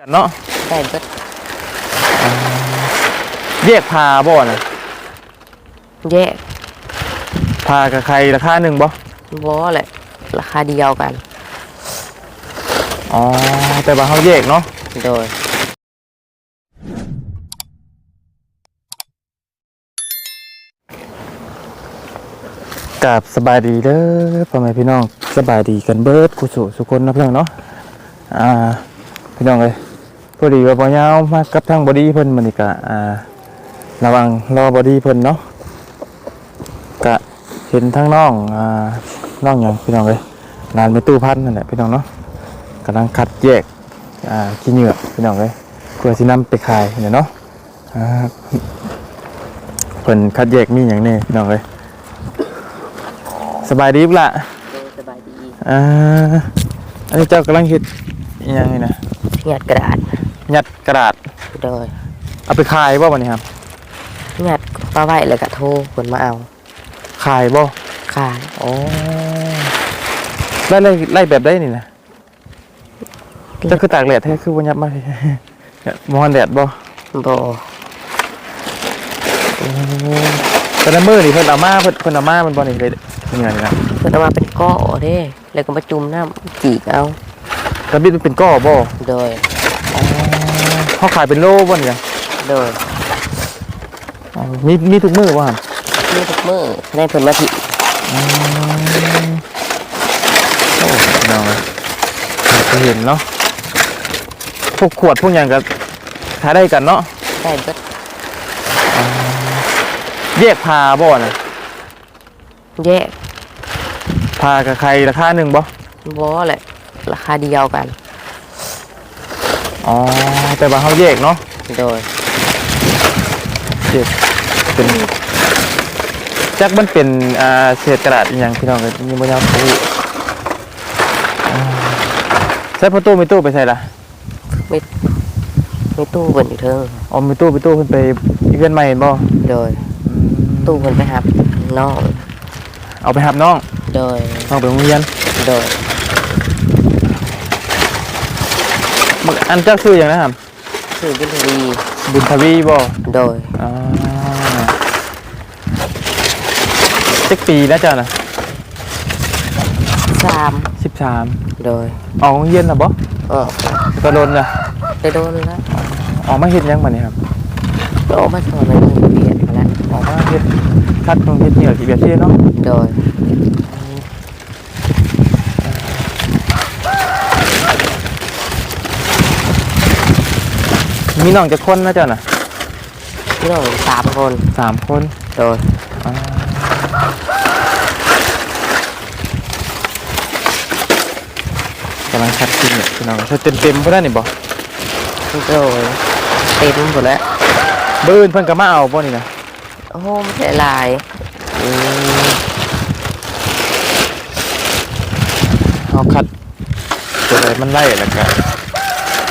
กันเนาะได้เบิดแยกพาบ่น่ะแยกพากับใครราคาหนึ่งบ่บ่แหละราคาเดียวกัน อ๋อ แต่ว่าเขาแยกเนาะ โดย กับสบายดีเด้อพ่อแม่พี่น้องสบายดีกันเบิดกุศลสุคนนะเพื่อนเนาะ อ่า พี่น้องเลย พอดีว่าพ่อยาวมากับทางบอดี้เพิ่นมันนี่กะอ่าระวังรอบอดี้เพิ่นเนาะกะเห็นทั้งน้องอ่าน้องอย่างพี่น้องเลยงานไปตู้พันนั่นแหละพี่น้องเนาะกำลังคัดแยกอ่าขี้เหงื่อพี่น้องเลยเพื่อสินำไปขายเนี่ยเนาะอ่าเพิ่นคัดแยกมีอย่างแนี้พี่น้องเลยสบายดีปะล่ะสบายดีอ่าอันนี้เจ้ากำลังเฮ็ดอิหยังนี่นะ หยัดกระดาษยัดกระดาษโดยเอาไปขายบ่วันนี้ครับหยัดป้าไว้แล้วก็โทรคนมาเอาขายบ่ขายโอ้ไล่ไล่ไล่แบบได้นี่นะเจ้าคือตากแดดแท้คือบ่ยับมามอนแดดบ่บ่โอ้แต่ละมื้อนี่เพิ่นเอามาเพิ่นเพิ่นเอามามันบ่นี่เลยเป็นไงนะเพิ่นเอามาเป็นก้อเด้แล้วก็มาจุ่มน้ำจีกเอา กระบิดมันเป็นก้อบ่โดยอ๋อเขาขายเป็นโลบ่นี่นะโดยอ๋อมีมีทุกมื้อบ่ครับนี่ทุกมื้อได้เพิ่นมาผิโอ้น้องเลยจะเห็นเนาะพวกขวดพวกอย่างก็ขายได้กันเนาะได้เบิดแยกพาบ่น่ะแยกพากับใครราคาหนึ่งบ่บ่แหละ ราคาเดียวกัน อ๋อ แต่ว่าเขาแยกเนาะโดยแยกเป็นจักมันเป็นอ่าเศษกระดาษอหย่างพี่น้องก็ยังบ่ยาวรู้อ่าใส่ประตูมีตู้ไปใส่ละมีตู้เพิ่นอยู่เทิงอ๋อมีตู้มีตู้เพิ่นไปอีเวนต์ใหม่เห็นบ่โดยตู้เพิ่นไปหับน้องเอาไปหับน้องโดยน้องไปโรงเรียนโดย บัก อันจักซื้ออย่างนะครับชื่อวิทวีบุญทวีบ่โดยอ่าจักปีแล้วจ้ะนะสามสิบสามโดยออกโรงเรียนนะบ่ออกกระโดนนะไปโดนแล้วออกมาเฮ็ดหยังมาเนี่ยครับออกมาสอนในโรงเรียนมาแล้วออกมาเฮ็ดคัดตรงเฮ็ดเหนี่ยวที่เบียดเทียเนาะโดย มีน้องจะคนนะเจ้าน่ะพี่น้องสามคนสามคนโดยอ่ากำลังคัดกินเนี่ยพี่น้องเต็มเต็มๆเพื่อนนี่บ่โดยเต็มหมดแล้วเบิ้นเพิ่นก็มาเอาบ่นี่นะโอ้โหมันแต่ลายเอาคัดตัวใดมันไล่แล้วก็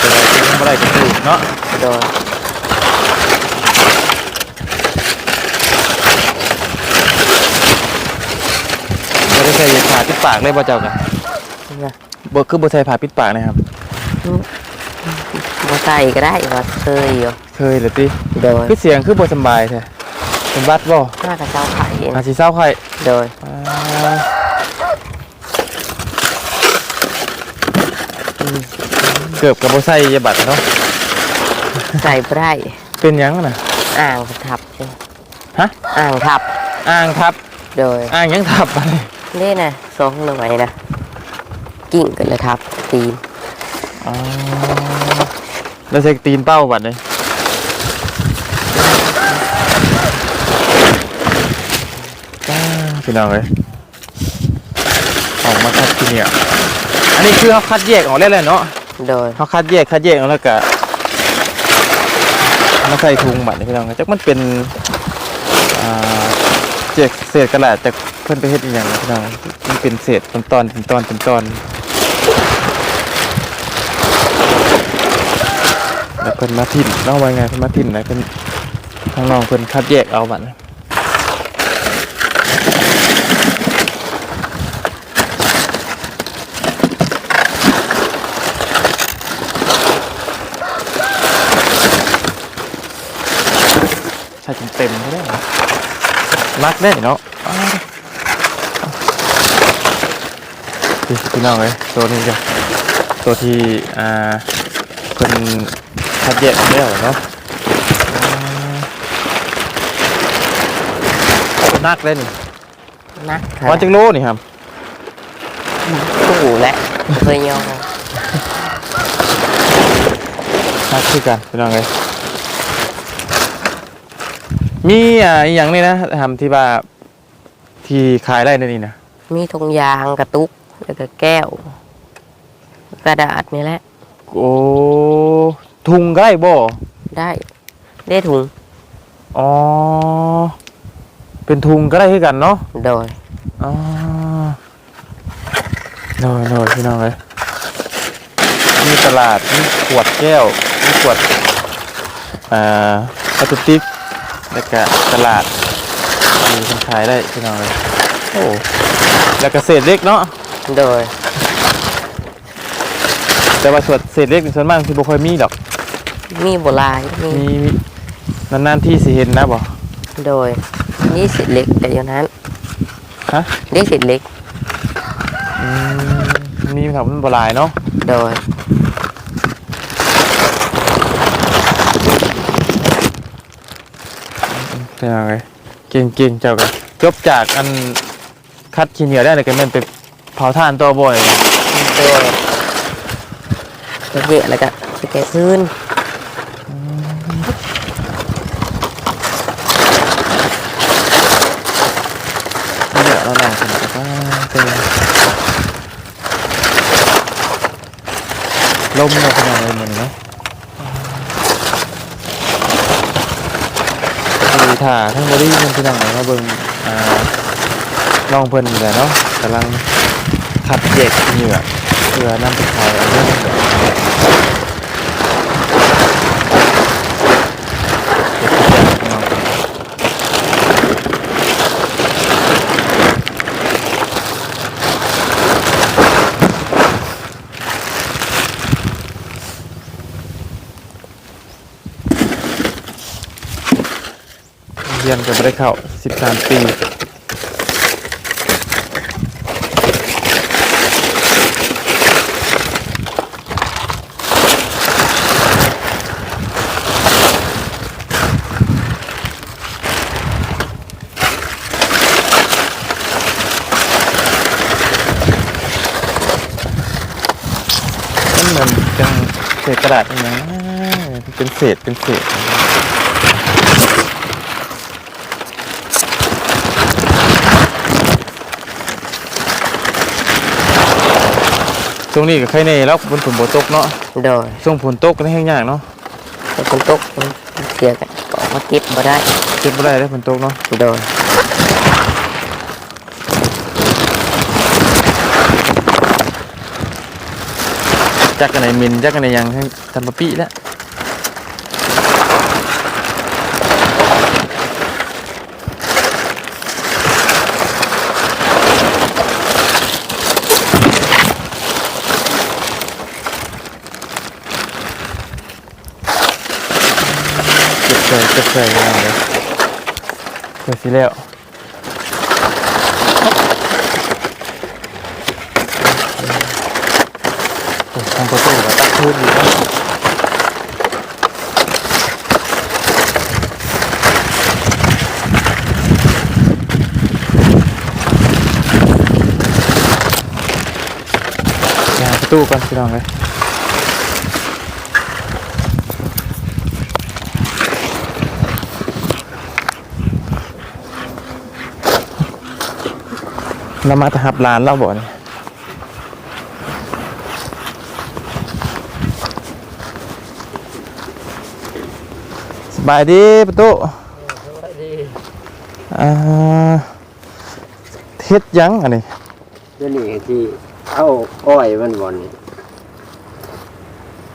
ตัวใดที่มันบ่ไล่ก็ถูกเนาะ โดยบ่ได้ใส่ผ้าปิดปากเลยบ่เจ้ากันนะบ่คือบ่ใส่ผ้าปิดปากนะครับมาใส่ก็ได้ว่าเคยอยู่เคยเหรือติโดยคือเสียงคือบ่สำบายแท้เป็นบัดบ่หน้ากับเจ้าไข่อาสิเศร้าไข้โดยอ่าเกือบกับบ่ใส่ยาบัดเนาะ ใส่บ่ได้เป็นหยังน่ะ อ่างทับฮะ อ่างทับอ่างทับ โดยอ่างยังทับไปนี่นะสองหน่วยนะกิ่งกันเลยทับตีนอ๋อแล้วใส่ตีนเป้าบัดเลยจ้าพี่น้องเอ้ยออกมาคัดที่เนี่ยอันนี้คือเขาคัดแยกออกแล้วแหละเนาะโดยเขาคัดแยกคัดแยกออกแล้วก็ มาใส่ถุงบัตรพี่น้องจักมันเป็นเจ็กเศษกระดาษจากเพื่อนไปเฮ็ดอีหยังพี่น้องมันเป็นเศษเป็นตอนเป็นตอนเป็นตอนแล้วเพิ่นมาทิ่นน้องว่าไงเพิ่นมาทิ่นนะเพิ่นทางน้องเพิ่นคัดแยกเอาบัดน ส่เต็มๆไม่ได้เหรอนักได้เนาะอ้าวพี่พี่น้องเลยตัวนี้จ้ะตัวที่อ่าเพิ่นคัดแยกแล้วเนาะอ่านักได้นี่นะวันจังโลนี่ครับตู้แหละเคยยองนักคือกันพี่น้องเลย มีอ่าอหย่างนี้นะทำที่ว่าที่ขายได้ในนี่นะมีทงยางกระตุกแล้วก็แก้ว กระดาษนี่แหละ โอ้ทุงก็ได้บ่ได้ได้ถุงอ๋อเป็นทุงก็ได้คือกันเนาะโดยอ๋อโน่โน่พี่น้องเลยมีตลาดมีขวดแก้วมีขวดอ่าพลาสติก แล้วก็ตลาดมีคนขายได้พี่น้องเลยโอ้แล้วก็เศษเล็กเนาะโดย แต่ว่าส่วนเศษเล็กนี่ส่วนมากที่บ่ค่อยมีดอก มีโบราณมีมีมีนานๆที่สิเห็นนะบ่โดยนี่สิเล็กแต่อยู่นั้นฮะนี่สิเล็กอืมมีครับมันบ่หลายเนาะโดย เป็นยังไงเก่งๆเจ้าก็จบจากอันคัดขี้เหนียวได้เลยก็แม่นไปเผาถ่านตัวบ่อยโดยตะเกียแล้วก็สแกพื้นเดี๋ยวเราลองกันก็เป็นลมเนี่ยขนาดเลยเหมือนเนาะคือ ถ่าทั้งบริเวณที่นั่งไหนมาเบิ่งอ่าลองเพิ่นนี่แหละเนาะกำลังขัดแยกเหงื่อเพื่อนำไปขายเอาเรื่องเก็บทุกอย่างเนาะ เรียนก็ไม่ได้เข้า13 ปีมันเหมือนจังเศษกระดาษอย่างนี้นะเป็นเศษเป็นเศษ ช่วงนี้ก็ใครเน่แล้วบนฝนบ่ตกเนาะโดยช่วงฝนตกก็แห้งยากเนาะแต่คนตกมันเสียกันก็ออกมาเก็บมาได้เก็บบ่ได้ได้ฝนตกเนาะโดยจักกันไหนมินจักกันไหนยังให้ทำปะปี้แล้ว เก็บใส่เก็บใส่ยังไงเลยเก็บสิแล้วโอ้ทางประตูก็ตักพื้นอยู่นะอย่าประตู้ก่อนพี่น้องเลย เรามาจะหับร้านเราบ่เนี่ยสบายดีประตูอ่าเฮ็ดหยังอันนี้ตัวนี้ที่เอาอ้อยมันบอนนี่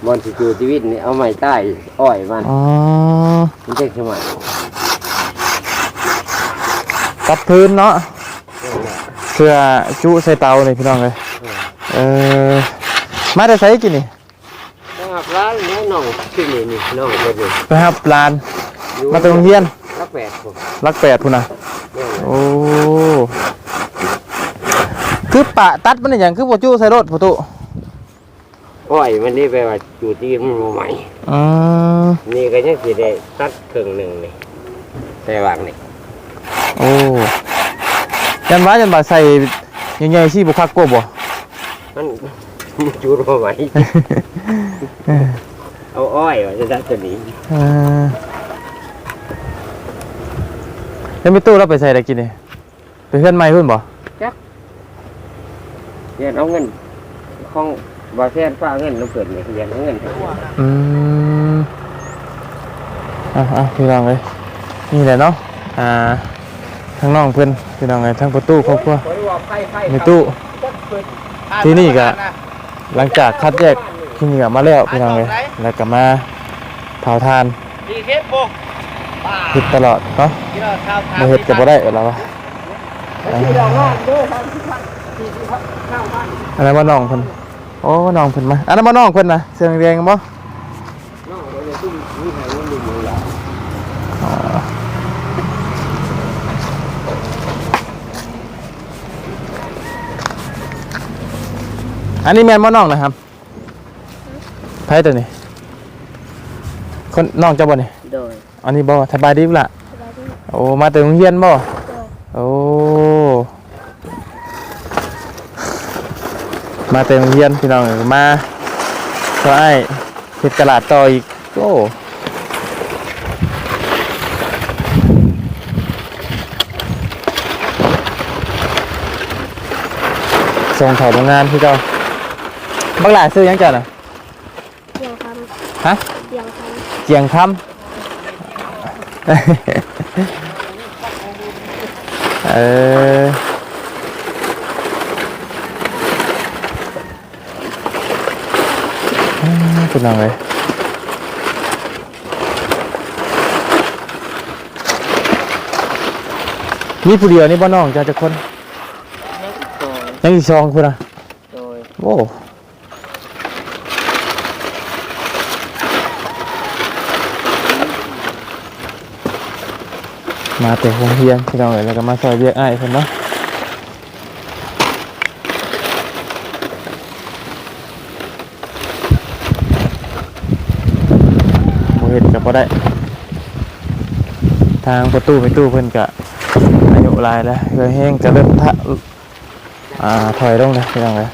บอนที่อยู่ชีวิตนี่เอาไม้ใต้อ้อยมันอ๋อมันจะขึ้นมาตัดพื้นเนาะ เพื่อจุใส่เตาเลยพี่น้องเลยเออมาได้ใช้กินนี่ต้องหับร้านแน่น้องขึ้นนี่นี่น้องคนนี้ไปครับลานอยู่มาตรงเฮียนอรักแปดผมลักแปดพุ่นนะเนี่ยโอ้คือปะตัดมันอหย่างคือบ่จู้ใส่รถประตูอ้อยมันนี่ไปว่าอยู่ที่มันบ่ใหม่อืมนี่ก็ยังสิได้ตัดครึ่งหนึ่งนี่แต่วางนี่โอ้ ยันว่ายันว่าใส่ใหญ่ๆสิบ่คักกว่าบ่ มันมันจูดบ่ใหม่เอาอ้อยว่าจะตัดตัวนี้เออยังมีตู้เราไปใส่ได้กินนี่ไปเพื่อนใหม่เพิ่นบ่เรียนเอาเงินของบาเซียนฟ้ากเงินน้ำเกิดนี่เรียนเอาเงินให้อืมอะอะพี่น้องเลยนี่แหละเนาะอ่า ทั้งน้องเพื่อนพี่น้องเลยทั้งประตูครอบครัวในตู้ที่นี่ก็หลังจากคัดแยกที่นี่ก็มาแล้วพี่น้องเลยแล้วก็มาเผาทานดีเทปบกเฮ็ดตลอดเนาะที่เราข้าวทามาเฮ็ดก็บ่ได้แล้ววะอ่าอันนั้นว่าน้องเพิ่นโอ้น้องเพิ่นมาอันนั้นว่าน้องเพิ่นนะเสื้อแดงๆบ่น้องเอาไปตุ้มนี่ให้เงินดูมือละ อันนี้แม่นบ่น้องนะครับไผตัวนี้ คนน้องเจ้าบ่นี่โดยอันนี้บ่สบายดีบ่ล่ะโอ้ มาแต่โรงเรียนบ่โอ้ มาแต่โรงเรียนพี่น้องมาก็ไอ้เฮ็ดตลาดต่ออีก โอ้ส่งเขาโรงงานพี่เจ้า บักหลาซื้อหยังจ้ะน่ะเดียวครับฮะเดียวครับเกียงคำ เออคุณน้องเลยนี่ผู้เดียวนี่บ่น้องจะจะคนโดยยังอีกสองคุณอะ โดยโอ้ มาแต่โรงเรียนพี่น้องเอ๋ยแล้วก็มาซอยเรียกอ้ายเพิ่นเนาะบ่เฮ็ดก็บ่ได้ ทางประตูไปตู้เพิ่นก็อายุลายแล้วเรือแห้งก็เริ่มทะอ่าถอยลงนะพี่น้องเอ๋ย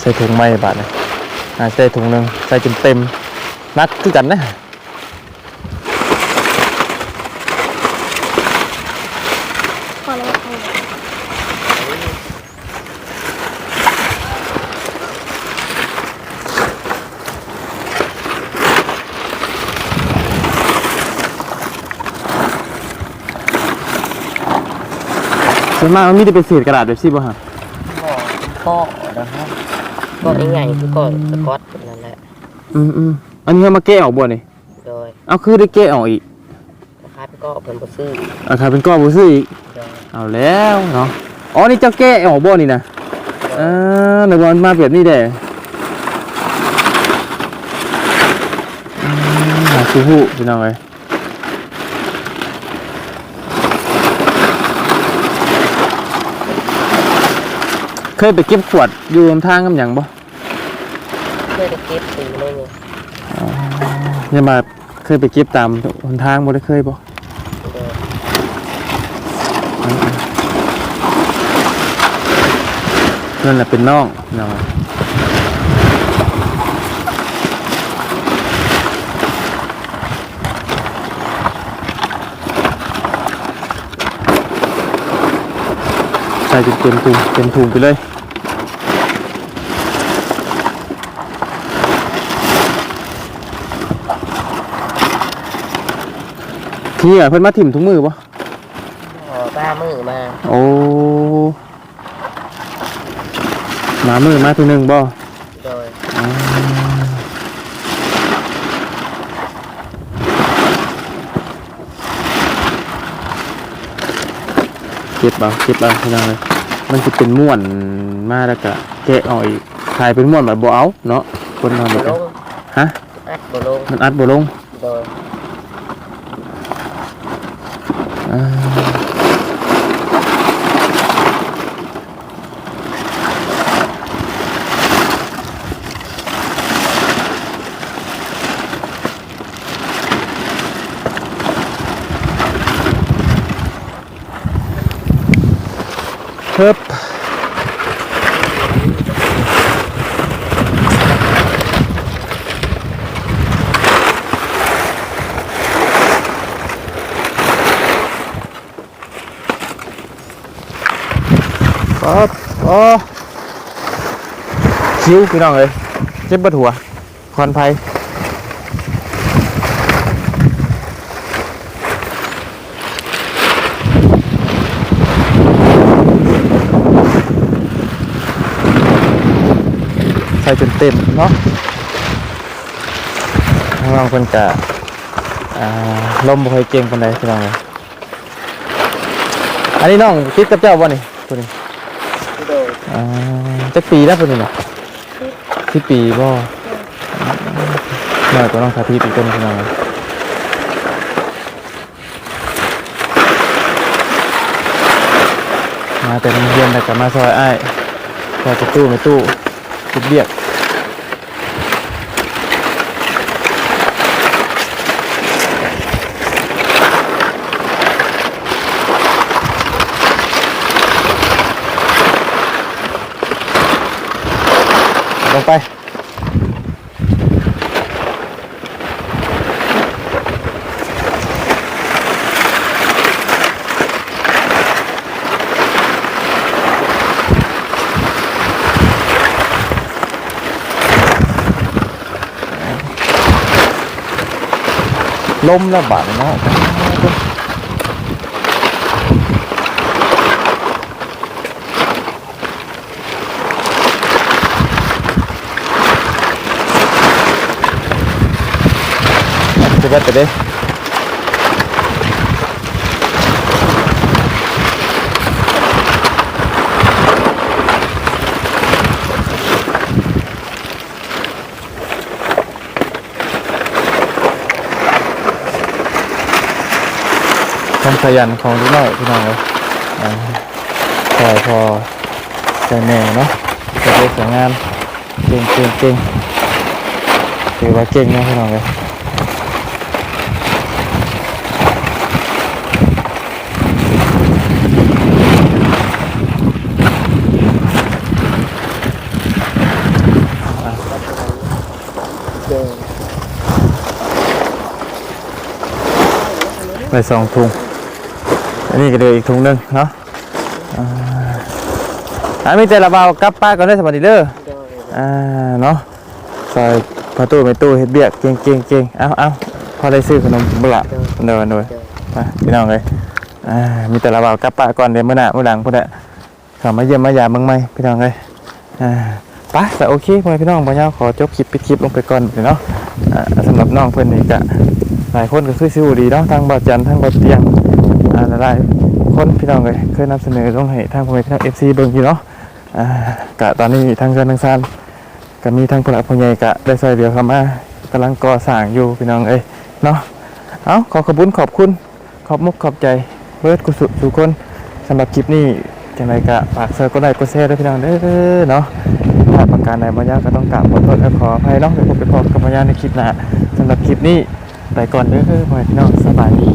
ใส่ถุงไม่บาทเลยอ่าใส่ถุงหนึ่งใส่จนเต็มนักคือกันนะ พอแล้วครับส่วนมากมันมีแต่เป็นเศษกระดาษแบบซี่บ่ฮะก็นะครับก็ง่ายๆคือก็สกอตนั่นแหละ อืมอืมอันนี้เอามาแก้ออกบ่นี่โดยเอาคือได้แก้ออกอีกราคาพี่ก็เพิ่นบ่ซื้ออาคาเป็นก้อนบ่ซื้ออีก เอาแล้วเนาะอ๋อนี่เจ้าแก้ออกบ่นี่นะเออในวันมาแบบนี้แด้อืมหาซื้อหูพี่น้องเอ้ยเคยไปเก็บขวดอยู่ลำทางกับหยังบ่เพื่อจะเก็บสีเลยนี่ยังมาเคยไปเก็บตามหนทางบ่ได้เคยบ่ โดย นั่นแหละเป็นน้องน้องใส่จนเต็มถุงเต็มถุงไปเลยที่อะเพิ่นมาถิ่มถุงมือปะพอบ้ามือมา โอ้ มามือมาทีหนึ่งบ่โดยเก็บเอาเก็บเอาพี่น้องเลยมันจะเป็นม่วนมาแล้วก็แกะออกอีกขายเป็นม่วนแบบบ่เอาเนาะคนนอนบ่แบบลงฮะอัดบ่ลงมันอัดบ่ลงโดย ป๊บโอ้คิ้วพี่น้องเลยเจ็บปวดหัวควันไฟใส่จนเต็มเนาะข้างล่างเป็นกะลมบ่ค่อยเก่งปานใดพี่น้องเลยอันนี้น้องคิดกับเจ้าบ่นี่ตัวนี้ อ่าจักปีแล้วเป็นยังไงที่ปีบ่น่าก็ต้องสาธิตอีกต้นขนาดมาแต่โรงเรียนแต่กลับมาซอยไอ้ายซอยประตูไม่ตู้ติดเบียก ลงไปลมระบาดเนาะ จะได้ไปเด้ความขยันของลูกน้อยพี่น้องเลยอ่าคอพอใจแม่เนาะจะได้สวยงามเก่งเก่งเก่งถือว่าเก่งนะพี่น้องเลย ไปสองถุง อันนี้ก็เดืออีกถุงหนึ่งเนาะอ่าอันมีแต่ละเบากลับป้าก่อนได้สวัสดีเด้ออ่าเนาะใส่ประตูไปตู้เฮ็ดเบียกเก่งเก่งเก่งเอาเอาพอได้ซื้อขนมบุละเดินเดินไปพี่น้องเลยอ่ามีแต่ละเบากลับป้าก่อนเดี๋ยวมื้อหน้ามื้อหลังพุ่นน่ะเข้ามาเยี่ยมมายามเมืองใหม่พี่น้องเลยอ่าไปแต่โอเคพ่อพี่น้องบ่ยาวขอจบคลิปปิดคลิปลงไปก่อนเนาะอ่าสำหรับน้องเพิ่อนนี่ก็ หลายคนก็คือสิวดีเนาะทางบ่อจันทางบ่อเตียงอ่าหลายคนพี่น้องเลยเคยนำเสนอลงให้ทางพ่อแม่พี่น้อง FC เบิ่งอยู่เนาะอ่ากะตอนนี้ทางเรือนทางซานก็มีทางผู้หลักผู้ใหญ่กะได้ซอยเดียวเข้ามากำลังก่อสร้างอยู่พี่น้องเอ้ยเนาะเอาขอขอบคุณขอบคุณขอบมุกขอบใจเบิร์ดกุสุทุกคนสำหรับคลิปนี้จังไรกะฝากเซอร์ก็ได้กดแชร์ด้วยพี่น้องเด้อเนาะถ้าประการใดบางอย่างก็ต้องกราบขอโทษและขออภัยเนาะเดี๋ยวผมไปพบกับพยานในคลิปหน้าสำหรับคลิปนี้ ไปก่อนเด้อพ่อแม่พี่น้องสบายดี